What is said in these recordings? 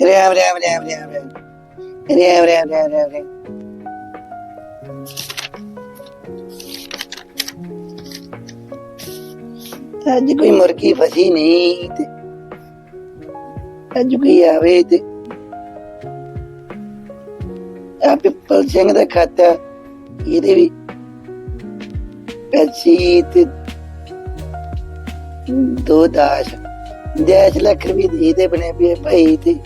Рям, рям, рям, рям, рям. Рям, рям, ਅੱਜ ਕੋਈ ਮੁਰਗੀ ਫਸੀ ਨਹੀਂ ਤੇ ਅੱਜ ਕੋਈ ਆਵੇ ਤੇ ਆ ਪਿੱਪਲ ਸਿੰਘ ਦਾ ਖਾਤਾ ਇਹਦੇ ਵੀ ਪੈਸੀ ਤੇ ਦੋ ਦਾਸ਼ ਦੇਸ਼ ਲੱਖ ਰੁਪਏ ਦੇ ਦੇ ਬਣੇ ਪਏ ਤੇ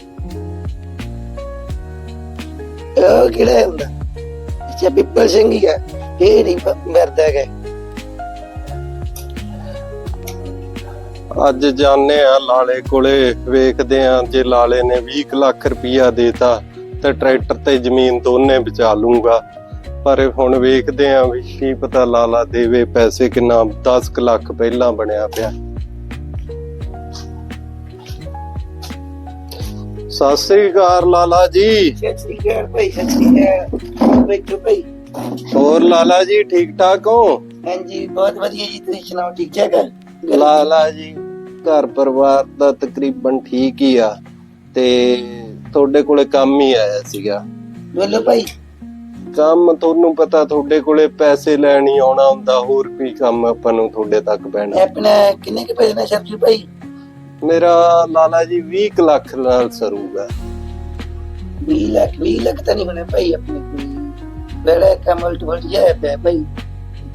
ਉਹ ਕਿਹੜਾ ਹੁੰਦਾ? ਅੱਛਾ, ਪਿੱਪਲ ਸਿੰਘ ਹੀ ਆ। ਇਹ ਨਹੀਂ ਮਰਦਾ ਹੈ ਅੱਜ ਜਾਣੇ ਆ ਲਾਲੇ ਕੋਲੇ। ਵੇਖਦੇ ਆ ਜੇ ਲਾਲੇ ਨੇ 20 ਕੁ ਲੱਖ ਰੁਪਈਆ ਦੇਤਾ, ਤੇ ਟਰੈਕਟਰ ਤੇ ਜ਼ਮੀਨ ਦੋਨੇ ਬਚਾ ਲੂੰਗਾ। ਪਰ ਹੁਣ ਵੇਖਦੇ ਆ ਵੀ ਕੀ ਪਤਾ ਲਾਲਾ ਦੇਵੇ ਪੈਸੇ ਕਿੰਨਾ। 10 ਕੁ ਲੱਖ ਪਹਿਲਾਂ ਬਣਿਆ ਪਿਆ। ਸਤਿ ਸ੍ਰੀ ਅਕਾਲ ਲਾਲਾ ਜੀ। ਸਤਿ ਸ੍ਰੀ ਅਕਾਲ ਭਾਈ ਸਤਿ ਸ੍ਰੀ ਅਕਾਲ। ਬੈਠੋ ਭਾਈ। ਹੋਰ ਲਾਲਾ ਜੀ ਠੀਕ ਠਾਕ ਹੋ? ਹਾਂਜੀ ਬਹੁਤ ਵਧੀਆ ਜੀ ਤੁਸੀਂ ਸੁਣਾਓ ਠੀਕ ਠਾਕ ਲਾਲਾ ਜੀ ਘਰ ਪਰਿਵਾਰ ਦਾ ਤਕਰੀਬਨ ਠੀਕ ਹੀ ਆ ਤੇ ਤੁਹਾਡੇ ਕੋਲੇ ਕੰਮ ਹੀ ਆਇਆ ਸੀਗਾ। ਬੋਲੋ ਭਾਈ। ਕੰਮ ਤੁਹਾਨੂੰ ਪਤਾ ਤੁਹਾਡੇ ਕੋਲੇ ਪੈਸੇ ਲੈਣ ਹੀ ਆਉਣਾ ਹੁੰਦਾ ਹੋਰ ਕੋਈ ਕੰਮ ਆਪਾਂ ਨੂੰ ਤੁਹਾਡੇ ਤੱਕ ਪੈਣਾ। ਆਪਣਾ ਕਿੰਨੇ ਕੇ ਪੈਸੇ ਨਾਲ ਸਬਜ਼ੀ ਭਾਈ? ਮੇਰਾ ਲਾਲਾ ਜੀ 20 ਕੁ ਲੱਖ ਨਾਲ ਸਰੂਗਾ 20 ਲੱਖ 20 ਲੱਖ ਤਾਂ ਨਹੀਂ ਬਣੇ ਭਾਈ ਆਪਣੇ ਕੋਲ। ਬੜਾ ਕਮਲ ਟਵਲ ਜਾਇਆ ਪਿਆ ਭਾਈ।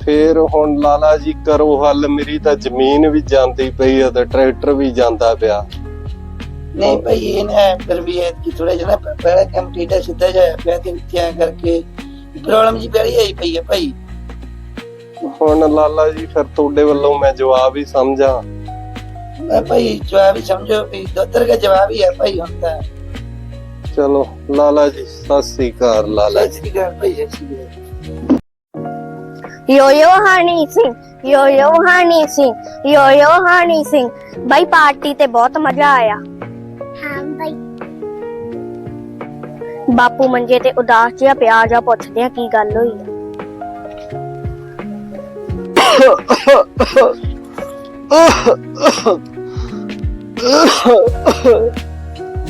ਫੇਰ ਹੁਣ ਲਾਲਾ ਜੀ ਕਰੋ ਹੱਲ ਮੇਰੀ ਤਾਂ ਜ਼ਮੀਨ ਵੀ ਜਾਂਦੀ ਪਈ ਆ ਤੇ ਟਰੈਕਟਰ ਵੀ ਜਾਂਦਾ ਪਿਆ। ਨਹੀਂ ਭਾਈ ਇਹ ਨਾ ਫਿਰ ਵੀ ਇਹ ਕਿ ਥੋੜਾ ਜਿਹਾ ਬੜਾ ਕੰਮ ਟੇਡਾ ਸਿੱਧਾ ਜਾਇਆ ਪਿਆ ਤੇ ਕਿਆ ਕਰਕੇ ਪ੍ਰੋਬਲਮ ਜੀ ਬੜੀ ਆਈ ਪਈ ਹੈ ਭਾਈ। ਹੁਣ ਲਾਲਾ ਜੀ ਫਿਰ ਤੁਹਾਡੇ ਵੱਲੋਂ ਮੈਂ ਜਵਾਬ ਹੀ ਸਮਝਾਂ। ਮੈਂ ਭਾਈ ਜਵਾਬ ਹੀ ਸਮਝੋ ਵੀ ਦੋਤਰ ਦਾ ਜਵਾਬ ਹੀ ਹੈ ਭਾਈ ਹੁਣ ਤਾਂ ਚਲੋ ਲਾਲਾ ਜੀ ਸਤਿ ਸ੍ਰੀ ਅਕਾਲ ਲਾਲਾ ਸਤਿ ਜੀ ਸ੍ਰੀ ਅਕਾਲ ਭਾਈ ਸਤਿ ਸ੍ਰੀ ਅਕਾਲ ਯੋ ਯੋ ਹਨੀ ਸਿੰਘ ਯੋ ਯੋ ਹਨੀ ਸਿੰਘ ਯੋ ਯੋ ਹਨੀ ਸਿੰਘ ਬਾਈ ਪਾਰਟੀ ਤੇ ਬਹੁਤ ਮਜ਼ਾ ਆਇਆ ਹਾਂ ਬਾਈ ਬਾਪੂ ਮੰਜੇ ਤੇ ਉਦਾਸ ਜਿਹਾ ਪਿਆ ਜਾ ਪੁੱਛਦੇ ਆ ਕੀ ਗੱਲ ਹੋਈ ਆ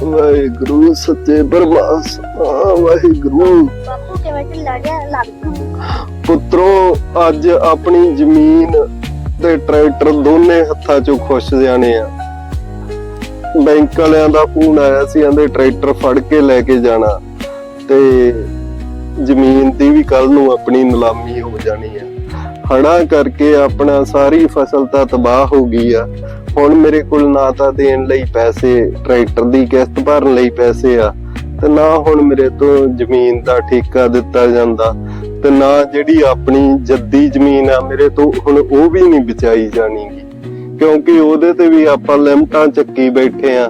ਵਾਹਿਗੁਰੂ ਸੱਚੇ ਪਰਮਾਤਮਾ ਵਾਹਿਗੁਰੂ। ਬਾਪੂ ਕਿਵੇਂ ਢਿੱਲਾ ਜਿਹਾ ਲੱਗਦਾ ਪੁੱਤਰੋ ਅੱਜ ਆਪਣੀ ਜ਼ਮੀਨ ਤੇ ਟਰੈਕਟਰ ਦੋਨੇ ਹੱਥਾਂ 'ਚੋਂ ਖੁਸ਼ ਜਾਣੇ ਆ। ਬੈਂਕ ਵਾਲਿਆਂ ਦਾ ਫੋਨ ਆਇਆ ਸੀ ਕਹਿੰਦੇ ਟਰੈਕਟਰ ਫੜ ਕੇ ਲੈ ਕੇ ਜਾਣਾ। ਤੇ ਜ਼ਮੀਨ ਦੀ ਵੀ ਕੱਲ ਨੂੰ ਆਪਣੀ ਨਿਲਾਮੀ ਹੋ ਜਾਣੀ ਆ ਹੜਾ ਕਰਕੇ ਆਪਣਾ ਸਾਰੀ ਫਸਲ ਤਾਂ ਤਬਾਹ ਹੋ ਗਈ ਆ। ਹੁਣ ਮੇਰੇ ਕੋਲ ਨਾ ਤਾਂ ਦੇਣ ਲਈ ਪੈਸੇ ਟਰੈਕਟਰ ਦੀ ਕਿਸ਼ਤ ਭਰਨ ਲਈ ਪੈਸੇ ਆ ਤੇ ਨਾ ਹੁਣ ਮੇਰੇ ਤੋਂ ਜ਼ਮੀਨ ਦਾ ਠੇਕਾ ਦਿੱਤਾ ਜਾਂਦਾ ਤੇ ਨਾ ਜਿਹੜੀ ਆਪਣੀ ਜੱਦੀ ਜ਼ਮੀਨ ਆ ਮੇਰੇ ਤੋਂ ਹੁਣ ਉਹ ਵੀ ਨਹੀਂ ਬਚਾਈ ਜਾਣੀਗੀ। ਕਿਉਂਕਿ ਉਹਦੇ ਤੇ ਵੀ ਆਪਾਂ ਲਿਮਟਾਂ ਚੱਕੀ ਬੈਠੇ ਆ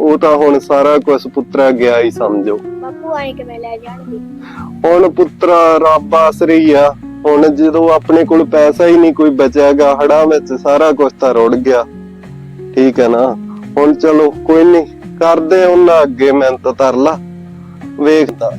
ਉਹ ਤਾਂ ਹੁਣ ਸਾਰਾ ਕੁਝ ਪੁੱਤਰਾ ਗਿਆ ਹੀ ਸਮਝੋ। ਬਾਪੂ ਆਏ ਕਿਵੇਂ ਲੈ ਜਾਣਗੇ? ਹੁਣ ਪੁੱਤਰਾ ਰੱਬ ਆਸਰੀ ਆ ਹੁਣ ਜਦੋਂ ਆਪਣੇ ਕੋਲ ਪੈਸਾ ਹੀ ਨਹੀਂ ਕੋਈ ਬਚਿਆਗਾ ਹੜਾਂ ਵਿੱਚ ਸਾਰਾ ਕੁਝ ਤਾਂ ਰੁੜ ਗਿਆ। ਠੀਕ ਹੈ ਨਾ? ਹੁਣ ਚਲੋ ਕੋਈ ਨਹੀਂ ਕਰਦੇ ਉਹਨਾਂ ਅੱਗੇ ਮਿਹਨਤ ਤਰ ਲਾ। ਵੇਖਦਾ।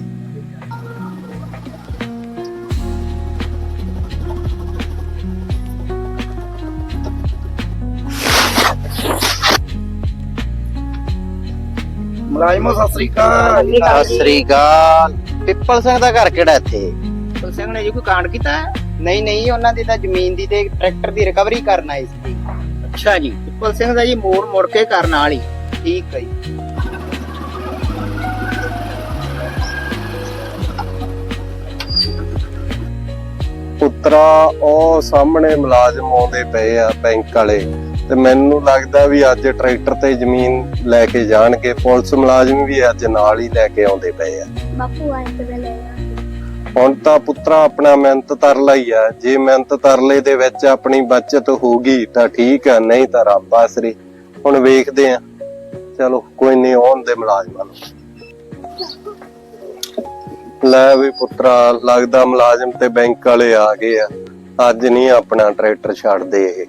ਮੁਲਾਜ਼ਮੋ ਸਤਿ ਸ੍ਰੀ ਅਕਾਲ। ਸਤਿ ਸ੍ਰੀ ਅਕਾਲ। ਪਿੱਪਲ ਸਿੰਘ ਦਾ ਘਰ ਕਿਹੜਾ ਇੱਥੇ? ਪੁਲ ਸਿੰਘ ਨੇ ਜੀ ਕੋਈ ਕਾਂਡ ਕੀਤਾ? ਹੈ? ਨਹੀਂ ਨਹੀਂ ਉਹਨਾਂ ਦੀ ਤਾਂ ਜ਼ਮੀਨ ਦੀ ਤੇ ਟਰੈਕਟਰ ਦੀ ਰਿਕਵਰੀ ਕਰਨ ਆਈ ਸੀ ਅੱਛਾ ਜੀ। ਪੁਲ ਸਿੰਘ ਦਾ ਜੀ ਮੋੜ ਮੁੜ ਕੇ ਕਰਨ ਵਾਲੀ ਠੀਕ ਹੈ ਜੀ। ਪੁੱਤਰਾ ਉਹ ਸਾਹਮਣੇ ਮੁਲਾਜ਼ਮ ਆਉਂਦੇ ਪਏ ਆ ਬੈਂਕ ਵਾਲੇ ਤੇ ਮੈਨੂੰ ਲੱਗਦਾ ਵੀ ਅੱਜ ਟਰੈਕਟਰ ਤੇ ਜ਼ਮੀਨ ਲੈ ਕੇ ਜਾਣਗੇ। ਪੁਲਿਸ ਮੁਲਾਜ਼ਮ ਵੀ ਅੱਜ ਨਾਲ ਹੀ ਲੈ ਕੇ ਆਉਂਦੇ ਪਏ ਆ। ਬਾਪੂ ਆਏ ਕਿਵੇਂ ਲੈ ਹੁਣ ਤਾਂ ਪੁੱਤਰਾ ਆਪਣਾ ਮਿਹਨਤ ਤਰਲਾ ਹੀ ਆ। ਜੇ ਮਿਹਨਤ ਤਰਲੇ ਦੇ ਵਿੱਚ ਆਪਣੀ ਬਚਤ ਹੋਗੀ ਤਾਂ ਠੀਕ ਆ, ਨਹੀਂ ਤਾਂ ਰੱਬ ਆਸਰੇ ਹੁਣ ਵੇਖਦੇ ਆ। ਚਲੋ, ਕੋਈ ਨਹੀਂ, ਆਉਣ ਦੇ ਮੁਲਾਜ਼ਮਾਂ ਨੂੰ। ਲੈ ਵੀ ਪੁੱਤਰਾ, ਲੱਗਦਾ ਮੁਲਾਜ਼ਮ ਤੇ ਬੈਂਕ ਵਾਲੇ ਆ ਗਏ ਆ। ਅੱਜ ਨਹੀਂ ਆਪਣਾ ਟਰੈਕਟਰ ਛੱਡਦੇ ਇਹ।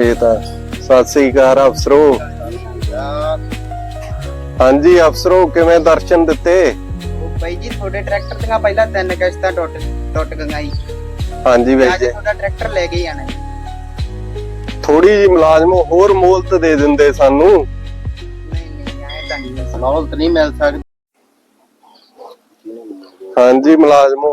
ਇਹ ਤਾਂ ਸਤਿ ਸ੍ਰੀ ਅਕਾਲ, ਅਫਸਰੋ। ਹਾਂਜੀ, ਅਫਸਰੋ, ਕਿਵੇਂ ਦਰਸ਼ਨ ਦਿੱਤੇ? ਬਾਈ ਜੀ ਤੁਹਾਡੇ ਟਰੈਕਟਰ ਦੀਆਂ ਪਹਿਲਾਂ ਤਿੰਨ ਕਿਸ਼ਤਾਂ ਟੁੱਟ ਟੁੱਟ ਗਈਆਂ ਜੀ ਹਾਂਜੀ ਅੱਜ ਵੇਜੇ ਤੁਹਾਡਾ ਟਰੈਕਟਰ ਲੈ ਕੇ ਹੀ ਆਣਾ ਜੀ। ਥੋੜੀ ਜੀ ਮੁਲਾਜ਼ਮ ਹੋਰ ਮੋਹਲਤ ਦੇ ਦਿੰਦੇ ਸਾਨੂੰ। ਮੌਲਤ ਨਹੀਂ ਮਿਲ ਸਕਦੀ। ਹਾਂਜੀ ਮੁਲਾਜ਼ਮੋ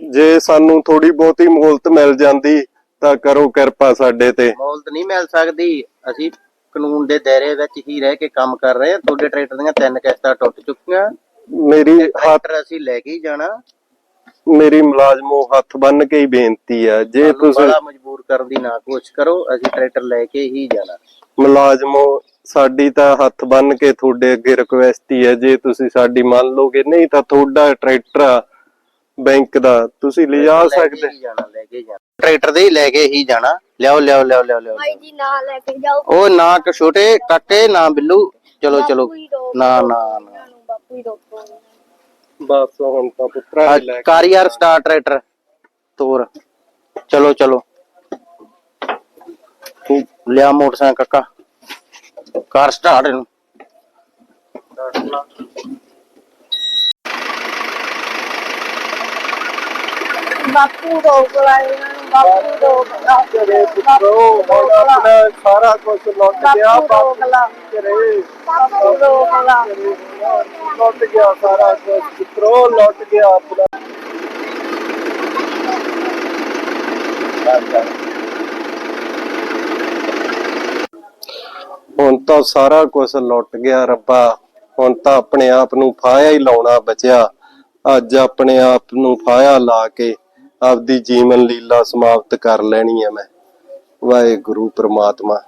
ਜੇ ਸਾਨੂੰ ਥੋੜੀ ਬਹੁਤੀ ਮੋਹਲਤ ਮਿਲ ਜਾਂਦੀ ਤਾਂ ਕਰੋ ਕਿਰਪਾ ਸਾਡੇ ਤੇ। ਮੌਲਤ ਨਹੀਂ ਮਿਲ ਸਕਦੀ। ਅਸੀਂ ਕਾਨੂੰਨ ਦੇ ਦਾਇਰੇ ਵਿੱਚ ਹੀ ਰਹਿ ਕੇ ਕੰਮ ਕਰ ਰਹੇ ਹਾਂ। ਤੁਹਾਡੇ ਟਰੈਕਟਰ ਦੀਆਂ ਤਿੰਨ ਕਿਸ਼ਤਾਂ ਟੁੱਟ ਚੁੱਕੀਆਂ। ਮੇਰੀ ਹੱਥ ਅਸੀਂ ਲੈ ਕੇ ਹੀ ਜਾਣਾ। ਮੇਰੀ ਮੁਲਾਜ਼ਮੋ ਹੱਥ ਬੰਨ ਕੇ ਹੀ ਬੇਨਤੀ ਆ ਜੇ ਸਾਨੂੰ ਤੁਸੀਂ ਬੜਾ ਮਜਬੂਰ ਕਰਨ ਦੀ ਨਾ ਕੋਸ਼ਿਸ਼ ਕਰੋ ਅਸੀਂ ਟਰੈਕਟਰ ਲੈ ਕੇ ਹੀ ਜਾਣਾ। ਮੁਲਾਜ਼ਮੋ ਸਾਡੀ ਤਾਂ ਹੱਥ ਬੰਨ ਕੇ ਤੁਹਾਡੇ ਅੱਗੇ ਰਿਕੁਐਸਟ ਹੀ ਹੈ ਜੇ ਤੁਸੀਂ ਸਾਡੀ ਮੰਨ ਲਓਗੇ ਨਹੀਂ ਤਾਂ ਤੁਹਾਡਾ ਟਰੈਕਟਰ ਆ ਬੈਂਕ ਦਾ ਤੁਸੀਂ ਲਿਜਾ ਲੈ ਕੇ ਸਕਦੇ। ਹੀ ਜਾਣਾ ਲੈ ਕੇ ਹੀ ਜਾਣਾ। ਟਰੈਕਟਰ ਦੇ ਹੀ ਲੈ ਕੇ ਹੀ ਜਾਣਾ। ਲਿਆਓ ਲਿਆਓ ਲਿਆਓ ਲਿਆਓ ਲਿਆਓ ਭਾਈ ਜੀ ਨਾਲ ਲੈ ਕੇ ਜਾਓ। ਉਹ ਨਾ ਕ ਛੋਟੇ ਕਾਕੇ ਨਾ ਬਿੱਲੂ। ਚਲੋ ਚਲੋ। ਨਾ ਨਾ ਨੂੰ। ਹੀ। ਰੋਕੋ ਬਸ ਹੁਣ ਤਾਂ ਪੁੱਤਰਾ ਹੀ ਲੈ ਕੇ ਕਾਰ ਯਾਰ ਸਟਾਰ ਟਰੈਕਟਰ ਤੋਰ। ਚਲੋ ਚਲੋ। ਲਿਆ ਮੋਟਰਸਾਈਕਲ ਕਾਕਾ। ਕਾਰ ਸਟਾਰਟ ਇਹਨੂੰ। ਬਾਪੂ ਰੋਕ ਲਾ ਇਹਨਾਂ ਨੂੰ ਬਾਪੂ ਰੋਕ ਲਾ ਉਹ ਹੁਣ ਆਪਣਾ ਸਾਰਾ ਕੁਝ ਲੁੱਟ ਗਿਆ ਬਾਪੂ ਰੋਕ ਲਾ ਕਰੇ ਬਾਪੂ ਰੋਕ ਲਾ ਲੁੱਟ ਗਿਆ ਸਾਰਾ ਕੁਝ ਪੁੱਤਰੋ ਲੁੱਟ ਗਿਆ ਆਪਣਾ। ਹੁਣ ਤਾਂ ਸਾਰਾ ਕੁਝ ਲੁੱਟ ਗਿਆ ਰੱਬਾ। ਹੁਣ ਤਾਂ ਆਪਣੇ ਆਪ ਨੂੰ ਫਾਇਆ ਹੀ ਲਾਉਣਾ ਬਚਿਆ। ਅੱਜ ਆਪਣੇ ਆਪ ਨੂੰ ਫਾਇਆ ਲਾ ਕੇ ਆਪਦੀ ਜੀਵਨ ਲੀਲਾ ਸਮਾਪਤ ਕਰ ਲੈਣੀ ਹੈ ਮੈਂ। ਵਾਹਿਗੁਰੂ ਪ੍ਰਮਾਤਮਾ।